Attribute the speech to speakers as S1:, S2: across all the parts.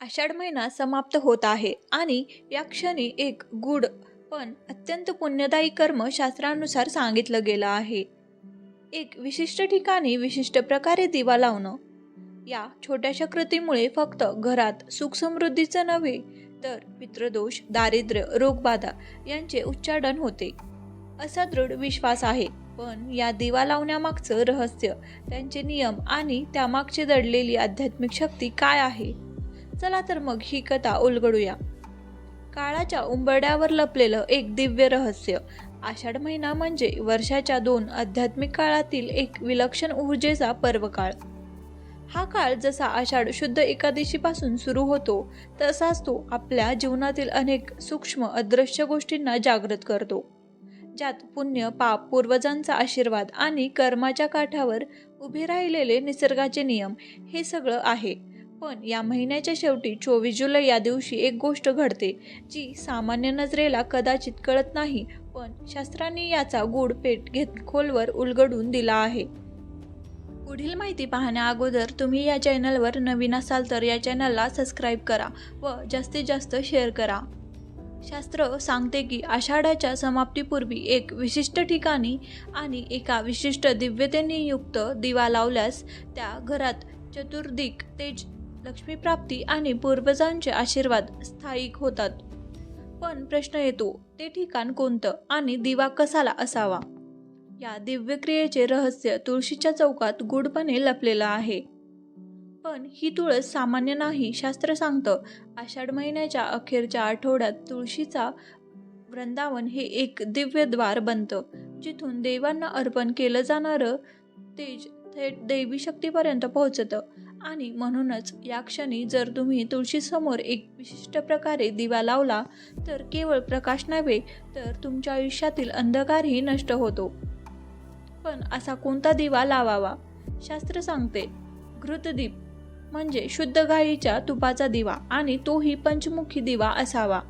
S1: आषाढ महिना समाप्त होत आहे आणि या क्षणी एक गूढ पण अत्यंत पुण्यदायी कर्म शास्त्रानुसार सांगितलं गेलं आहे. एक विशिष्ट ठिकाणी विशिष्ट प्रकारे दिवा लावणं या छोट्याशा कृतीमुळे फक्त घरात सुखसमृद्धीचं नव्हे तर पितृदोष दारिद्र्य रोगबाधा यांचे उच्चाटन होते. असा दृढ विश्वास आहे पण या दिवा लावण्यामागचं रहस्य त्यांचे नियम आणि त्यामागची दडलेली आध्यात्मिक शक्ती काय आहे? चला तर मग ही कथा उलगडूया. काळाच्या उंबरड्यावर लपलेलं एक दिव्य रहस्य. आषाढ महिना म्हणजे वर्षाच्या दोन आध्यात्मिक काळातील एक विलक्षण ऊर्जेचा पर्वकाळ. हा काळ जसा आषाढ शुद्ध एकादशीपासून सुरू होतो तसाच तो आपल्या जीवनातील अनेक सूक्ष्म अदृश्य गोष्टींना जागृत करतो. ज्यात पुण्य पाप पूर्वजांचा आशीर्वाद आणि कर्माच्या काठावर उभे राहिलेले निसर्गाचे नियम हे सगळं आहे. पण या महिन्याच्या शेवटी चोवीस जुलै या दिवशी एक गोष्ट घडते जी सामान्य नजरेला कदाचित कळत नाही पण शास्त्रांनी याचा गूढ पेट घेत खोलवर उलगडून दिला आहे. पुढील माहिती पाहण्या अगोदर तुम्ही या चॅनलवर नवीन असाल तर या चॅनलला सबस्क्राईब करा व जास्तीत जास्त शेअर करा. शास्त्र सांगते की आषाढाच्या समाप्तीपूर्वी एक विशिष्ट ठिकाणी आणि एका विशिष्ट दिव्यतेने युक्त दिवा लावल्यास त्या घरात चतुर्दिक तेज लक्ष्मीप्राप्ती आणि पूर्वजांचे आशीर्वाद स्थायिक होतात. पण प्रश्न येतो ते ठिकाण कोणतं आणि दिवा कसाला असावा? या दिव्य क्रियेचे रहस्य तुळशीच्या चौकात गूढपणे लपलेलं आहे. पण ही तुळस सामान्य नाही शास्त्र सांगतं आषाढ महिन्याच्या अखेरच्या आठवड्यात तुळशीचा वृंदावन हे एक दिव्य द्वार बनतं जिथून देवांना अर्पण केलं जाणारं तेज थेट देवी शक्तीपर्यंत पोहोचतं. आणि म्हणूनच या क्षणी जर तुम्ही तुळशीसमोर एक विशिष्ट प्रकारे दिवा लावला तर केवळ प्रकाश नव्हे तर तुमच्या आयुष्यातील अंधकारही नष्ट होतो. पण असा कोणता दिवा लावावा? शास्त्र सांगते घृतदीप म्हणजे शुद्ध गाईच्या तुपाचा दिवा आणि तोही पंचमुखी दिवा असावा.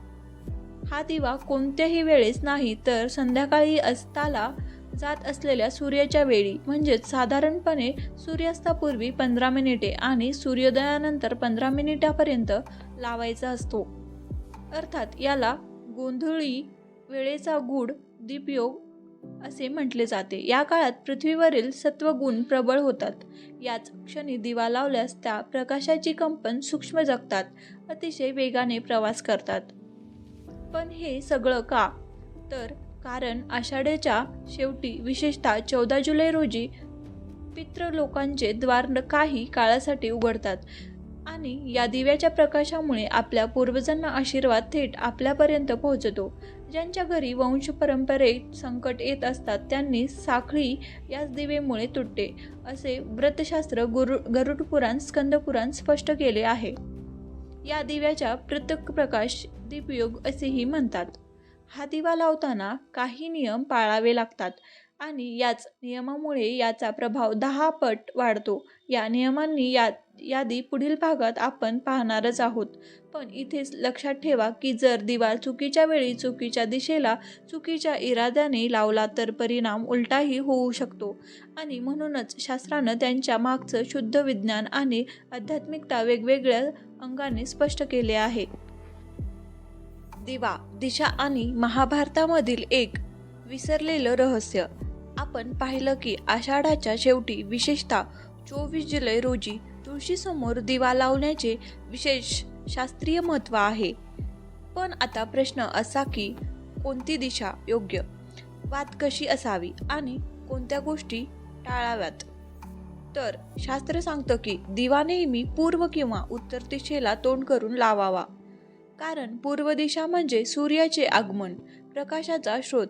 S1: हा दिवा कोणत्याही वेळेस नाही तर संध्याकाळी असताला जात असलेल्या सूर्याच्या वेळी म्हणजेच साधारणपणे सूर्यास्तापूर्वी पंधरा मिनिटे आणि सूर्योदयानंतर पंधरा मिनिटापर्यंत लावायचा असतो. अर्थात याला गोंधळी वेळेचा गूढ दीपयोग असे म्हटले जाते. या काळात पृथ्वीवरील सत्वगुण प्रबळ होतात. याच क्षणी दिवा लावल्यास त्या प्रकाशाची कंपन सूक्ष्म जगतात अतिशय वेगाने प्रवास करतात. पण हे सगळं का? तर कारण आषाढ्याच्या शेवटी विशेषतः चौदा जुलै रोजी पितृलोकांचे द्वार काही काळासाठी उघडतात. आणि या दिव्याच्या प्रकाशामुळे आपल्या पूर्वजांना आशीर्वाद थेट आपल्यापर्यंत पोहोचतो. ज्यांच्या घरी वंश परंपरेत संकट येत असतात त्यांनी साखळी याच दिवेमुळे तुटते असे व्रतशास्त्र गुरु गरुड पुराण स्कंदपुराण स्पष्ट केले आहे. या दिव्याच्या प्रत्येक प्रकाश दीपयोग असेही म्हणतात. हा दिवा लावताना काही नियम पाळावे लागतात आणि याच नियमामुळे याचा प्रभाव दहा पट वाढतो. या नियमांनी या यादी पुढील भागात आपण पाहणारच आहोत. पण इथेच लक्षात ठेवा की जर दिवा चुकीच्या वेळी चुकीच्या दिशेला चुकीच्या इराद्याने लावला तर परिणाम उलटाही होऊ शकतो. आणि म्हणूनच शास्त्रानं त्यांच्या मागचं शुद्ध विज्ञान आणि आध्यात्मिकता वेगवेगळ्या अंगाने स्पष्ट केले आहे. दिवा दिशा आणि महाभारतामधील एक विसरलेलं रहस्य. आपण पाहिलं की आषाढाच्या शेवटी विशेषतः चोवीस जुलै रोजी तुळशीसमोर दिवा लावण्याचे विशेष शास्त्रीय महत्त्व आहे. पण आता प्रश्न असा की कोणती दिशा योग्य? वात कशी असावी आणि कोणत्या गोष्टी टाळाव्यात? तर शास्त्र सांगतं की दिवा नेहमी पूर्व किंवा उत्तर दिशेला तोंड करून लावावा. कारण पूर्व दिशा म्हणजे सूर्याचे आगमन प्रकाशाचा स्रोत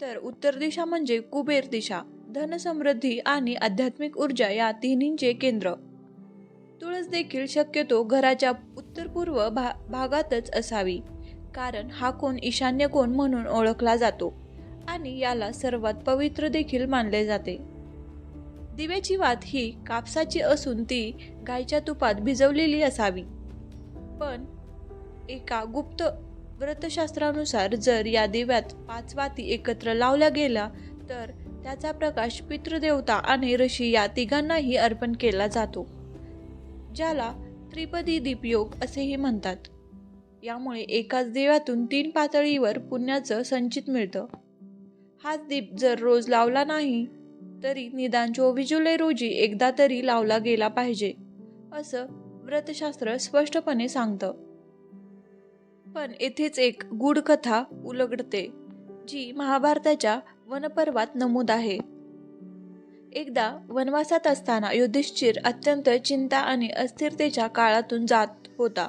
S1: तर उत्तर दिशा म्हणजे कुबेर दिशा धनसमृद्धी आणि आध्यात्मिक ऊर्जा या तिन्हींचे केंद्र. तुळस देखील शक्यतो घराच्या उत्तर पूर्व भा भागातच असावी कारण हा कोण ईशान्य कोण म्हणून ओळखला जातो आणि याला सर्वात पवित्र देखील मानले जाते. दिव्याची वात ही कापसाची असून ती गायच्या तुपात भिजवलेली असावी. पण एका गुप्त व्रतशास्त्रानुसार जर या दिव्यात पाच वाती एकत्र लावल्या गेल्या तर त्याचा प्रकाश पितृदेवता आणि ऋषी या तिघांनाही अर्पण केला जातो ज्याला त्रिपदी दीपयोग असेही म्हणतात. यामुळे एकाच देव्यातून तीन पातळीवर पुण्याचं संचित मिळतं. हाच दीप जर रोज लावला नाही तरी निदान चोवीस जुलै रोजी एकदा तरी लावला गेला पाहिजे असं व्रतशास्त्र स्पष्टपणे सांगतं. पण येथेच एक गूढ कथा उलगडते जी महाभारताच्या वनपर्वात नमूद आहे. एकदा वनवासात असताना युधिष्ठिर अत्यंत चिंता आणि अस्थिरतेच्या काळातून जात होता.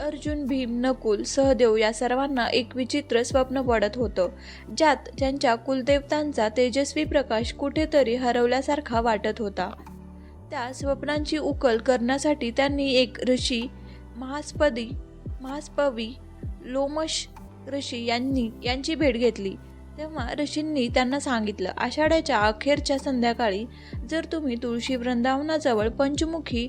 S1: अर्जुन भीम नकुल सहदेव या सर्वांना एक विचित्र स्वप्न पडत होतं ज्यात त्यांच्या कुलदेवतांचा तेजस्वी प्रकाश कुठेतरी हरवल्यासारखा वाटत होता. त्या स्वप्नांची उकल करण्यासाठी त्यांनी एक ऋषी महास्पदी महास्पवी लोमश ऋषी यांनी यांची भेट घेतली. तेव्हा ऋषींनी त्यांना सांगितलं आषाढ्याच्या अखेरच्या संध्याकाळी जर तुम्ही तुळशी वृंदावनाजवळ पंचमुखी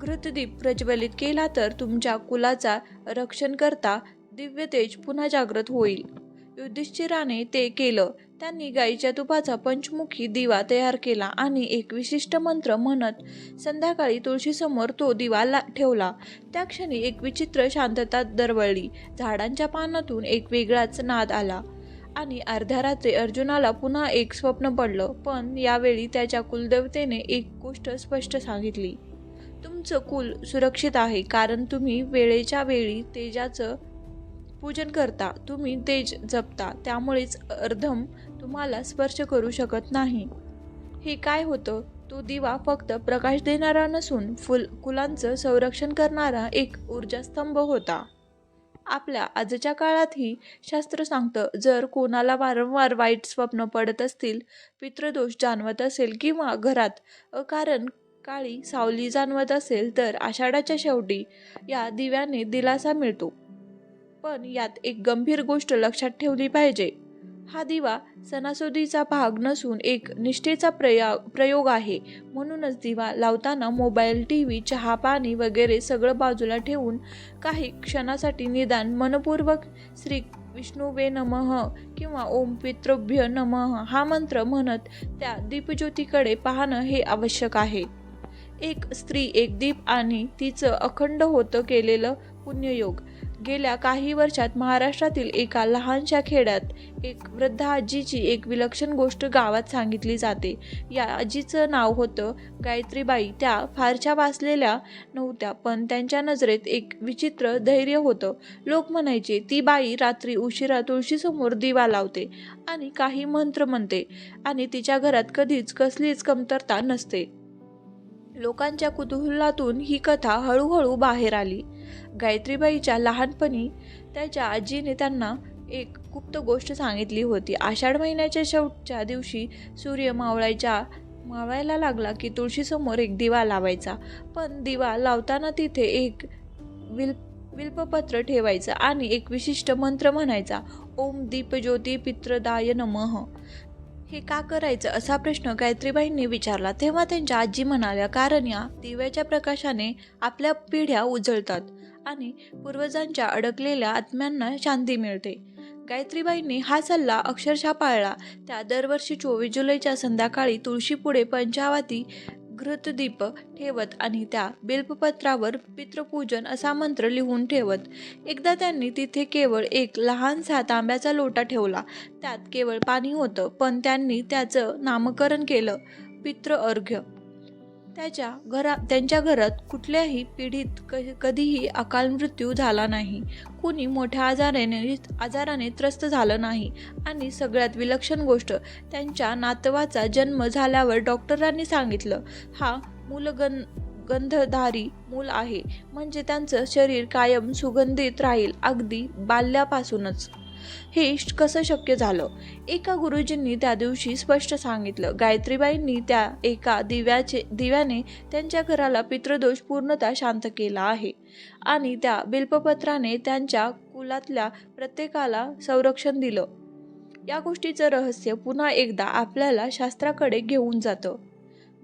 S1: घृतदीप प्रज्वलित केला तर तुमच्या कुलाचा रक्षण करता दिव्य तेज पुन्हा जागृत होईल. युधिष्ठिराने ते केलं. त्यांनी गाईच्या तुपाचा पंचमुखी दिवा तयार केला आणि एक विशिष्ट मंत्र म्हणत संध्याकाळी तुळशीसमोर तो दिवा ला ठेवला. त्या क्षणी एक विचित्र शांतता दरवळली. झाडांच्या पानातून एक वेगळाच नाद आला आणि अर्ध्या रात्री अर्जुनाला पुन्हा एक स्वप्न पडलं. पण यावेळी त्याच्या कुलदेवतेने एक गोष्ट स्पष्ट सांगितली. तुमचं कुल सुरक्षित आहे कारण तुम्ही वेळेच्या वेळी तेजाचं पूजन करता तुम्ही तेज जपता त्यामुळेच अर्धम तुम्हाला स्पर्श करू शकत नाही. हे काय होतं? तो दिवा फक्त प्रकाश देणारा नसून फुल कुलांचं संरक्षण करणारा एक ऊर्जास्तंभ होता. आपल्या आजच्या काळातही शास्त्र सांगतं जर कोणाला वारंवार वाईट स्वप्न पडत असतील पितृदोष जाणवत असेल किंवा घरात अकारण काळी सावली जाणवत असेल तर आषाढाच्या शेवटी या दिव्याने दिलासा मिळतो. पण यात एक गंभीर गोष्ट लक्षात ठेवली पाहिजे. हा दिवा सणासुदीचा भाग नसून एक निष्ठेचा प्रया प्रयोग आहे. म्हणूनच दिवा लावताना मोबाईल टी व्ही चहा पाणी वगैरे सगळं बाजूला ठेवून काही क्षणासाठी निदान मनपूर्वक श्री विष्णुवे नमः किंवा ओम पितृभ्य नमः हा मंत्र म्हणत त्या दीपज्योतीकडे पाहणं हे आवश्यक आहे. एक स्त्री एक दीप आणि तिचं अखंड होतं केलेलं पुण्ययोग. गेल्या काही वर्षात महाराष्ट्रातील एका लहानशा खेड्यात एक वृद्ध आजीची एक विलक्षण गोष्ट गावात सांगितली जाते. या आजीचं नाव होतं गायत्रीबाई. त्या फारशा वाचलेल्या नव्हत्या पण त्यांच्या नजरेत एक विचित्र धैर्य होतं. लोक म्हणायचे ती बाई रात्री उशिरा तुळशीसमोर दिवा लावते आणि काही मंत्र म्हणते आणि तिच्या घरात कधीच कसलीच कमतरता नसते. लोकांच्या कुतूहलातून ही कथा हळूहळू बाहेर आली. गायत्रीबाईच्या लहानपणी त्याच्या आजीने त्यांना एक गुप्त गोष्ट सांगितली होती. आषाढ महिन्याच्या शेवटच्या दिवशी सूर्य मावळायच्या मावळायला लागला की तुळशीसमोर एक दिवा लावायचा. पण दिवा लावताना तिथे एक विल विल्पपत्र ठेवायचं आणि एक विशिष्ट मंत्र म्हणायचा. ओम दीपज्योती पित्रदाय नमः. हे का करायचं असा प्रश्न गायत्रीबाईंनी विचारला. तेव्हा त्यांच्या आजी म्हणाल्या कारण या दिव्याच्या प्रकाशाने आपल्या पिढ्या उजळतात आणि पूर्वजांच्या अडकलेल्या आत्म्यांना शांती मिळते. गायत्रीबाईंनी हा सल्ला अक्षरशः पाळला. त्या दरवर्षी चोवीस जुलैच्या संध्याकाळी तुळशीपुढे पंचावाती घृतदीप ठेवत आणि त्या बिल्पपत्रावर पितृपूजन असा मंत्र लिहून ठेवत. एकदा त्यांनी तिथे केवळ एक लहानसा तांब्याचा लोटा ठेवला. त्यात केवळ पाणी होतं पण त्यांनी त्याचं नामकरण केलं. पितृ अर्घ्य त्याच्या घरा त्यांच्या घरात कुठल्याही पिढीत क कधीही अकाल मृत्यू झाला नाही. कुणी मोठ्या आजाराने आजाराने त्रस्त झालं नाही. आणि सगळ्यात विलक्षण गोष्ट त्यांच्या नातवाचा जन्म झाल्यावर डॉक्टरांनी सांगितलं हा मूलगन गंधधारी मूल आहे. म्हणजे त्यांचं शरीर कायम सुगंधित राहील अगदी बाल्यापासूनच. हे कसं शक्य झालं? एका गुरुजींनी त्या दिवशी स्पष्ट सांगितलं गायत्रीबाईंनी त्या एका दिव्याचे दिव्याने त्यांच्या घराला पितृदोष पूर्णतः शांत केला आहे आणि त्या बिल्पपत्राने त्यांच्या कुलातल्या प्रत्येकाला संरक्षण दिलं. या गोष्टीचं रहस्य पुन्हा एकदा आपल्याला शास्त्राकडे घेऊन जातं.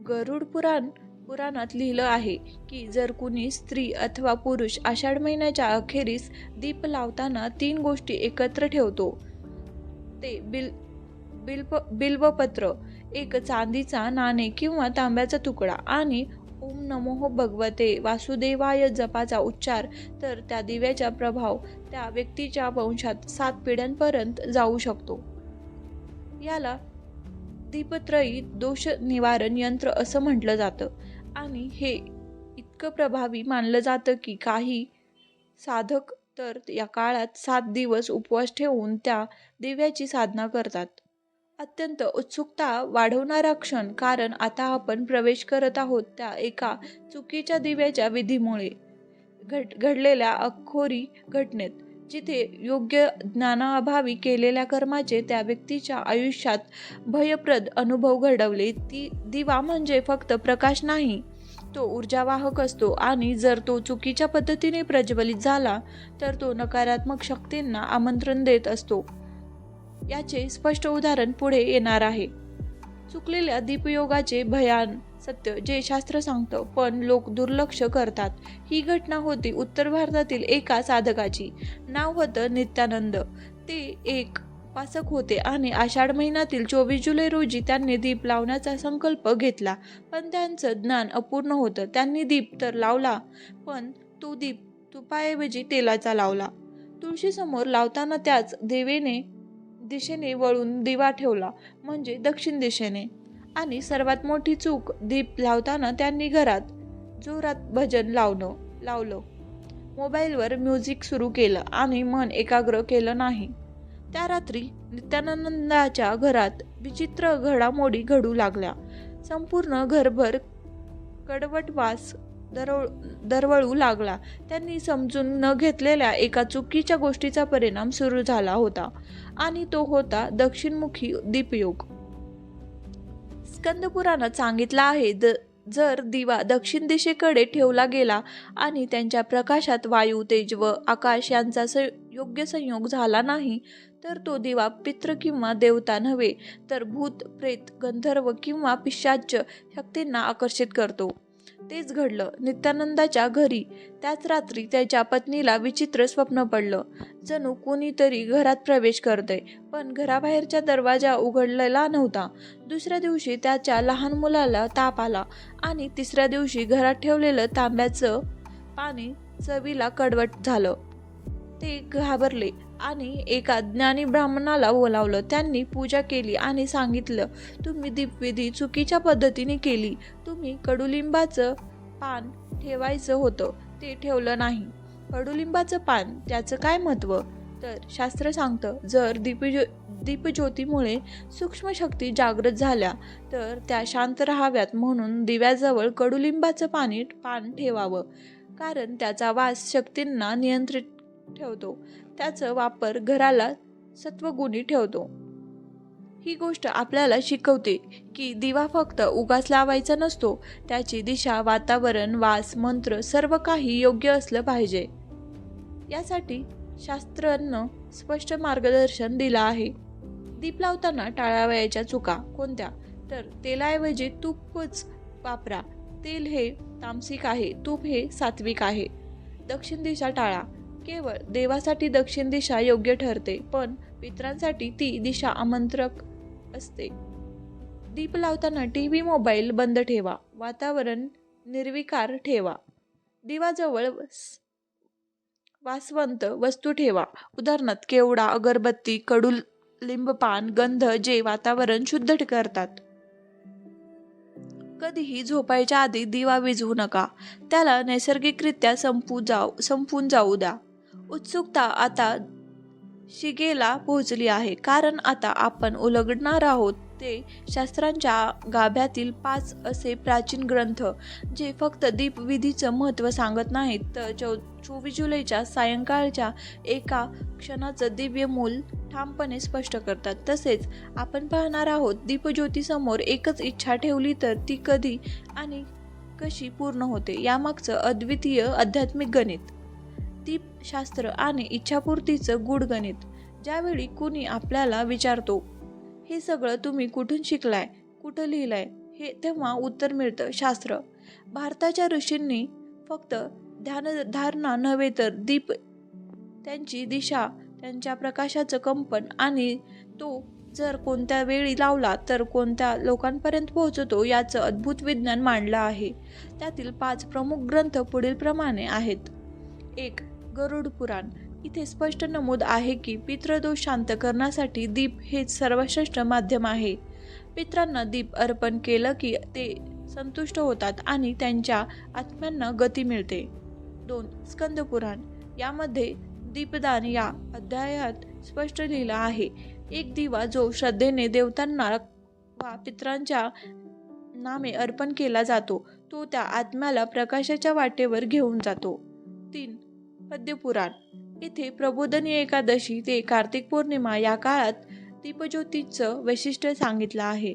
S1: गरुड पुराण पुराणात लिहिलं आहे की जर कुणी स्त्री अथवा पुरुष आषाढ महिन्याच्या अखेरीस दीप लावताना तीन गोष्टी एकत्र ठेवतो. ते बिल बिल्प बिल्वपत्र एक चांदीचा नाणे किंवा तांब्याचा तुकडा आणि ओम नमो भगवते वासुदेवाय जपाचा उच्चार तर त्या दिव्याचा प्रभाव त्या व्यक्तीच्या वंशात सात पिढ्यांपर्यंत जाऊ शकतो. याला दीपत्रयी दोष निवारण यंत्र असं म्हटलं जातं. आणि हे इतकं प्रभावी मानलं जातं की काही साधक तर या काळात सात दिवस उपवास ठेवून त्या दिव्याची साधना करतात. अत्यंत उत्सुकता वाढवणारा क्षण कारण आता आपण प्रवेश करत आहोत त्या एका चुकीच्या दिव्याच्या विधीमुळे. घड घडलेल्या अखोरी घटनेत. जिथे योग्य ज्ञानाअभावी केलेल्या कर्माचे त्या व्यक्तीच्या आयुष्यात भयप्रद अनुभव घडवले. ती दिवा म्हणजे फक्त प्रकाश नाही तो ऊर्जावाहक असतो आणि जर तो चुकीच्या पद्धतीने प्रज्वलित झाला तर तो नकारात्मक शक्तींना आमंत्रण देत असतो. याचे स्पष्ट उदाहरण पुढे येणार आहे. चुकलेल्या दीपयोगाचे भयान सत्य जे शास्त्र सांगतं पण लोक दुर्लक्ष करतात. ही घटना होती उत्तर भारतातील एका साधकाची. नाव होतं नित्यानंद. ते एक उपासक होते आणि आषाढ महिन्यातील चोवीस जुलै रोजी त्यांनी दीप लावण्याचा संकल्प घेतला. पण त्यांचं ज्ञान अपूर्ण होतं. त्यांनी दीप तर लावला पण तो दीप तुपाऐवजी तेलाचा लावला. तुळशीसमोर लावताना त्याच देवेने दिशेने वळून दिवा ठेवला म्हणजे दक्षिण दिशेने. आणि सर्वात मोठी चूक दीप लावताना त्यांनी घरात जोरात भजन लावणं लावलं. मोबाईलवर म्युझिक सुरू केलं आणि मन एकाग्र केलं नाही. त्या रात्री नित्यानंदाच्या घरात विचित्र घडामोडी घडू लागल्या. संपूर्ण घरभर कडवट वास दरव दरवळू लागला. त्यांनी समजून न घेतलेल्या एका चुकीच्या गोष्टीचा परिणाम सुरू झाला होता आणि तो होता दक्षिणमुखी दीपयोग. स्कंदपुराणात सांगितलं आहे द जर दिवा दक्षिण दिशेकडे ठेवला गेला आणि त्यांच्या प्रकाशात वायू तेज व आकाश यांचा स योग्य संयोग झाला नाही तर तो दिवा पित्र किंवा देवता नव्हे तर भूत प्रेत गंधर्व किंवा पिशाच्य शक्तींना आकर्षित करतो. तेच घडलं. नित्यानंदाच्या घरी. त्याच रात्री त्याच्या पत्नीला विचित्र स्वप्न पडलं. जणू कोणीतरी घरात प्रवेश करते पण घराबाहेरच्या दरवाजा उघडलेला नव्हता. दुसऱ्या दिवशी त्याच्या लहान मुलाला ताप आला आणि तिसऱ्या दिवशी घरात ठेवलेलं तांब्याचं पाणी चवीला कडवट झालं. ते घाबरले. आणि एका ज्ञानी ब्राह्मणाला बोलावलं. त्यांनी पूजा केली आणि सांगितलं तुम्ही दीपविधी चुकीच्या पद्धतीने केली. तुम्ही कडुलिंबाचं पान ठेवायचं होतं. ते ठेवलं नाही. कडुलिंबाचं पान त्याचं काय महत्त्व? तर शास्त्र सांगतं जर दीपज्यो दीपज्योतीमुळे सूक्ष्म शक्ती जागृत झाल्या तर त्या शांत राहाव्यात. म्हणून दिव्याजवळ कडुलिंबाचं पाणी पान ठेवावं. कारण त्याचा वास शक्तींना नियंत्रित ठेवतो. त्याचा वापर घराला सत्वगुणी ठेवतो. ही गोष्ट आपल्याला शिकवते की दिवा फक्त उगाच लावायचा नसतो. त्याची दिशा वातावरण वास मंत्र सर्व काही योग्य असलं पाहिजे. यासाठी शास्त्रांनं स्पष्ट मार्गदर्शन दिलं आहे. दीप लावताना टाळावयाच्या चुका कोणत्या? तर तेलाऐवजी तूपच वापरा. तेल हे तामसिक आहे तूप हे सात्विक आहे. दक्षिण दिशा टाळा. केवळ देवासाठी दक्षिण दिशा योग्य ठरते पण पित्रांसाठी ती दिशा आमंत्रक असते. दीप लावताना टी व्ही मोबाईल बंद ठेवा. वातावरण निर्विकार ठेवा. दिवाजवळ वासवंत वस्तू ठेवा. उदाहरणार्थ केवडा अगरबत्ती कडू लिंबपान गंध जे वातावरण शुद्ध करतात. कधीही झोपायच्या आधी दिवा विझवू नका. त्याला नैसर्गिकरित्या संपू जाऊ संपून जाऊ द्या. उत्सुकता आता शिगेला पोहोचली आहे. कारण आता आपण उलगडणार आहोत ते शास्त्रांच्या गाभ्यातील पाच असे प्राचीन ग्रंथ जे फक्त दीपविधीचं महत्त्व सांगत नाहीत तर चौ चोवीस जुलैच्या सायंकाळच्या एका क्षणाचं दिव्य मूल ठामपणे स्पष्ट करतात. तसेच आपण पाहणार आहोत दीपज्योतीसमोर एकच इच्छा ठेवली तर ती कधी आणि कशी पूर्ण होते यामागचं अद्वितीय आध्यात्मिक गणित. दीपशास्त्र आणि इच्छापूर्तीचं गूढ गणित ज्यावेळी कुणी आपल्याला विचारतो हे सगळं तुम्ही कुठून शिकलाय? कुठं लिहिलंय? हे तेव्हा उत्तर मिळतं शास्त्र. भारताच्या ऋषींनी फक्त ध्यानधारणा नव्हे तर दीप त्यांची दिशा त्यांच्या प्रकाशाचं कंपन आणि तो जर कोणत्या वेळी लावला तर कोणत्या लोकांपर्यंत पोहोचतो याचं अद्भुत विज्ञान मांडलं आहे. त्यातील पाच प्रमुख ग्रंथ पुढीलप्रमाणे आहेत. एक गरुड पुराण. इथे स्पष्ट नमूद आहे की पितृदोष शांत करण्यासाठी दीप हेच सर्वश्रेष्ठ माध्यम आहे. पित्रांना दीप अर्पण केलं की ते संतुष्ट होतात आणि त्यांच्या आत्म्यांना गती मिळते. दोन स्कंद पुराण. यामध्ये दीपदान या अध्यायात स्पष्ट लिहिलं आहे. एक दिवा जो श्रद्धेने देवतांना वा पित्रांच्या नामे अर्पण केला जातो तो त्या आत्म्याला प्रकाशाच्या वाटेवर घेऊन जातो. तीन पद्यपुराण इथे प्रबोधनी एकादशी ते कार्तिक पौर्णिमा या काळात दीपज्योतीचं वैशिष्ट्य सांगितलं आहे.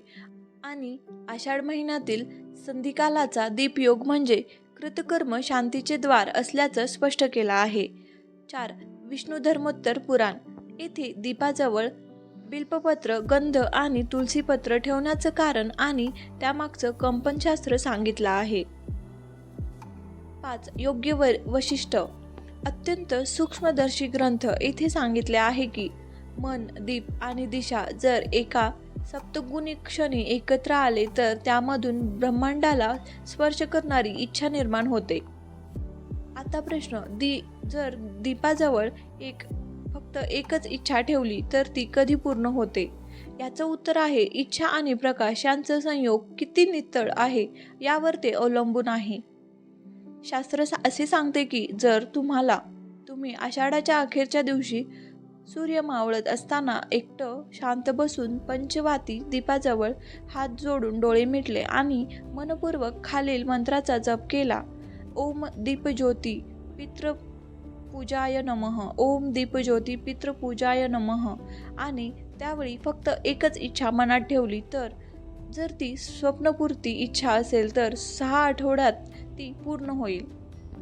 S1: आणि आषाढ महिन्यातील संधिकालाचा दीपयोग म्हणजे कृतकर्म शांतीचे द्वार असल्याचं स्पष्ट केलं आहे. चार. विष्णू धर्मोत्तर पुराण. येथे दीपाजवळ बिल्पपत्र गंध आणि तुलसीपत्र ठेवण्याचं कारण आणि त्यामागचं कंपनशास्त्र सांगितलं आहे. पाच. योग्य व वशिष्ठ अत्यंत सूक्ष्मदर्शी ग्रंथ येथे सांगितले आहे की मन दीप आणि दिशा जर एका सप्तगुणी क्षणी एकत्र आले तर त्यामधून ब्रह्मांडाला स्पर्श करणारी इच्छा निर्माण होते. आता प्रश्न दी जर दीपाजवळ एक फक्त एकच इच्छा ठेवली तर ती कधी पूर्ण होते? याचं उत्तर आहे इच्छा आणि प्रकाश यांचं संयोग किती नितळ आहे यावर ते अवलंबून आहे. शास्त्र सा- असे सांगते की जर तुम्हाला तुम्ही आषाढाच्या अखेरच्या दिवशी सूर्य मावळत असताना एकटं शांत बसून पंचवाती दीपाजवळ हात जोडून डोळे मिटले आणि मनपूर्वक खालील मंत्राचा जप केला. ओम दीपज्योती पितृ पूजाय नमः. ओम दीपज्योती पितृपूजाय नमः. आणि त्यावेळी फक्त एकच इच्छा मनात ठेवली तर जर ती स्वप्नपूर्ती इच्छा असेल तर सहा आठवड्यात ती पूर्ण होईल.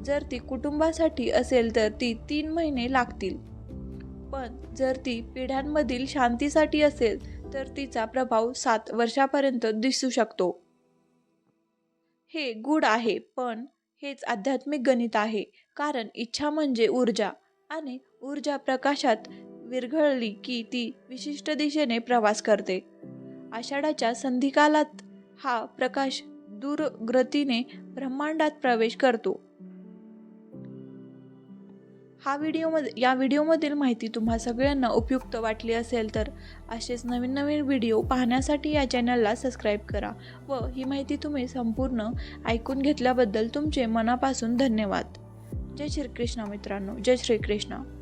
S1: जर ती कुटुंबासाठी असेल तर ती तीन महिने लागतील. पण जर ती पिढ्यांमधील शांतीसाठी असेल तर तिचा प्रभाव सात वर्षापर्यंत दिसू शकतो. हे गुड आहे पण हेच आध्यात्मिक गणित आहे. कारण इच्छा म्हणजे ऊर्जा आणि ऊर्जा प्रकाशात विरघळली की ती विशिष्ट दिशेने प्रवास करते. आषाढाच्या संधिकालात हा प्रकाश दूरग्रतीने ब्रह्मांडात प्रवेश करतो. हा व्हिडिओमध्ये या व्हिडिओमधील माहिती तुम्हा सगळ्यांना उपयुक्त वाटली असेल तर असेच नवीन नवीन व्हिडिओ पाहण्यासाठी या चॅनलला सबस्क्राईब करा व ही माहिती तुम्ही संपूर्ण ऐकून घेतल्याबद्दल तुमचे मनापासून धन्यवाद. जय श्रीकृष्ण मित्रांनो जय श्रीकृष्ण.